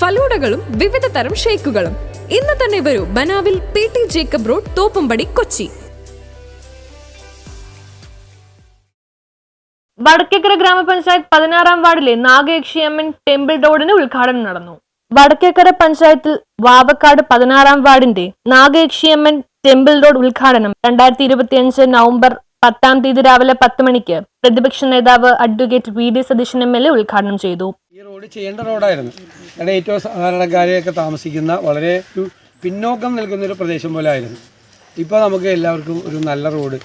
ഫലൂഡകളും വിവിധ തരം ഷേക്കുകളും. ഇന്ന് തന്നെ വരൂ ബനാവിൽ P T Jacob road Thoppumpady Kochi. Vadakkekara ഗ്രാമപഞ്ചായത്ത് പതിനാറാം വാർഡിലെ നാഗയക്ഷിയമ്മൻ ടെമ്പിൾ റോഡിന് ഉദ്ഘാടനം നടന്നു. വടക്കേക്കര പഞ്ചായത്തിൽ വാവക്കാട് പതിനാറാം വാർഡിന്റെ നാഗയക്ഷിയമ്മൻ ടെമ്പിൾ റോഡ് ഉദ്ഘാടനം രണ്ടായിരത്തി ഇരുപത്തിയഞ്ച് നവംബർ പത്താം തീയതി രാവിലെ പത്ത് മണിക്ക് പ്രതിപക്ഷ നേതാവ് advocate V D Satheesan M L A ഉദ്ഘാടനം ചെയ്തു. റോഡ് ചെയ്യേണ്ട റോഡായിരുന്നു. കാരണം ഏറ്റവും സാധാരണക്കാരെയൊക്കെ താമസിക്കുന്ന വളരെ ഒരു പിന്നോക്കം നിൽക്കുന്ന ഒരു പ്രദേശം പോലെ ആയിരുന്നു. ഇപ്പോൾ നമുക്ക് എല്ലാവർക്കും ഒരു നല്ല റോഡ്.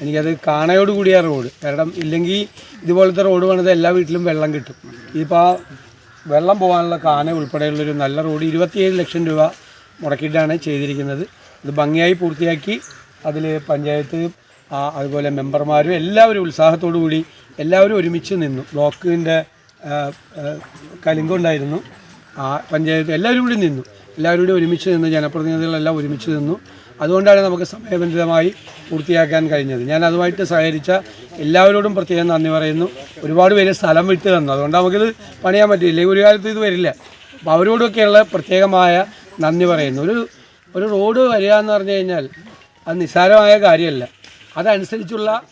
എനിക്കത് കാണയോട് കൂടിയ റോഡ്. കാരണം ഇല്ലെങ്കിൽ ഇതുപോലത്തെ റോഡ് പണിത് എല്ലാ വീട്ടിലും വെള്ളം കിട്ടും. ഇതിപ്പോൾ ആ വെള്ളം പോകാനുള്ള കാന ഉൾപ്പെടെയുള്ളൊരു നല്ല റോഡ് ഇരുപത്തിയേഴ് ലക്ഷം രൂപ മുടക്കിയിട്ടാണ് ചെയ്തിരിക്കുന്നത്. ഇത് ഭംഗിയായി പൂർത്തിയാക്കി അതിൽ പഞ്ചായത്ത് അതുപോലെ മെമ്പർമാരും എല്ലാവരും ഉത്സാഹത്തോടു കൂടി എല്ലാവരും ഒരുമിച്ച് നിന്നു. ബ്ലോക്കിന്റെ കലിങ്കുണ്ടായിരുന്നു ആ പഞ്ചായത്ത് എല്ലാവരും കൂടി നിന്നു. എല്ലാവരും കൂടി ഒരുമിച്ച് നിന്ന് ജനപ്രതിനിധികളെല്ലാം ഒരുമിച്ച് നിന്നു. അതുകൊണ്ടാണ് നമുക്ക് സമയബന്ധിതമായി പൂർത്തിയാക്കാൻ കഴിഞ്ഞത്. ഞാൻ അതുമായിട്ട് സഹകരിച്ച എല്ലാവരോടും പ്രത്യേകം നന്ദി പറയുന്നു. ഒരുപാട് പേര് സ്ഥലം വിട്ട് തന്നു. അതുകൊണ്ട് നമുക്കിത് പണിയാൻ പറ്റില്ല. ഒരു കാലത്ത് ഇത് വരില്ല. അപ്പോൾ അവരോടൊക്കെയുള്ള പ്രത്യേകമായ നന്ദി പറയുന്നു. ഒരു ഒരു റോഡ് വരിക എന്ന് പറഞ്ഞു കഴിഞ്ഞാൽ അത് നിസ്സാരമായ കാര്യമല്ല. അതനുസരിച്ചുള്ള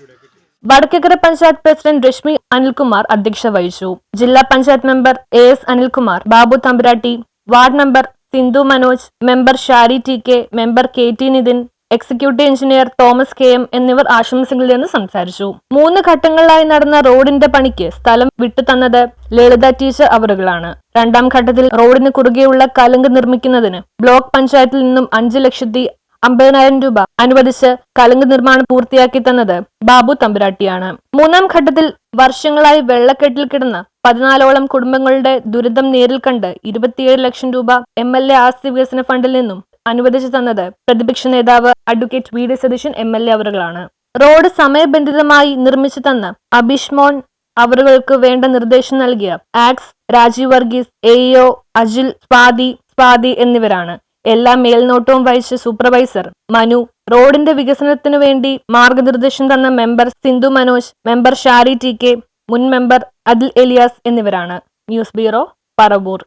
വടക്കേക്കര പഞ്ചായത്ത് പ്രസിഡന്റ് രശ്മി അനിൽകുമാർ അധ്യക്ഷ വഹിച്ചു. ജില്ലാ panchayat member A S Anilkumar Babu Thampuratti ward member Sindhu Manoj member Shari T K member K T Nithin executive engineer Thomas K M എന്നിവർ ആശംസകളിൽ നിന്ന് സംസാരിച്ചു. മൂന്ന് ഘട്ടങ്ങളിലായി നടന്ന റോഡിന്റെ പണിക്ക് സ്ഥലം വിട്ടുതന്നത് ലളിത ടീച്ചർ അവറുകളാണ്. രണ്ടാം ഘട്ടത്തിൽ റോഡിന് കുറുകെയുള്ള കലുങ്ക് നിർമ്മിക്കുന്നതിന് ബ്ലോക്ക് പഞ്ചായത്തിൽ നിന്നും അഞ്ച് ലക്ഷത്തി അമ്പതിനായിരം രൂപ അനുവദിച്ച് കലുങ്ക് നിർമ്മാണം പൂർത്തിയാക്കി തന്നത് ബാബു തമ്പുരാട്ടിയാണ്. മൂന്നാം ഘട്ടത്തിൽ വർഷങ്ങളായി വെള്ളക്കെട്ടിൽ കിടന്ന പതിനാലോളം കുടുംബങ്ങളുടെ ദുരിതം നേരിൽ കണ്ട് ഇരുപത്തിയേഴ് ലക്ഷം രൂപ എം എൽ എ ആസ്തി വികസന ഫണ്ടിൽ നിന്നും അനുവദിച്ചു തന്നത് പ്രതിപക്ഷ നേതാവ് advocate V D Satheesan M L A അവറുകളാണ്. Road സമയബന്ധിതമായി നിർമ്മിച്ചു തന്ന അബിഷ്മോൻ അവറുകൾക്ക് വേണ്ട നിർദ്ദേശം നൽകിയ ആക്സ് രാജീവ് വർഗീസ് എഇഒ അജിൽ സ്വാതി സ്വാതി എന്നിവരാണ്. എല്ലാ മേൽനോട്ടവും വഹിച്ച സൂപ്പർവൈസർ മനു റോഡിന്റെ വികസനത്തിനു വേണ്ടി മാർഗനിർദ്ദേശം തന്ന member Sindhu Manoj member Shari T K മുൻ മെമ്പർ അദിൽ എലിയാസ് എന്നിവരാണ്. News bureau Paravur.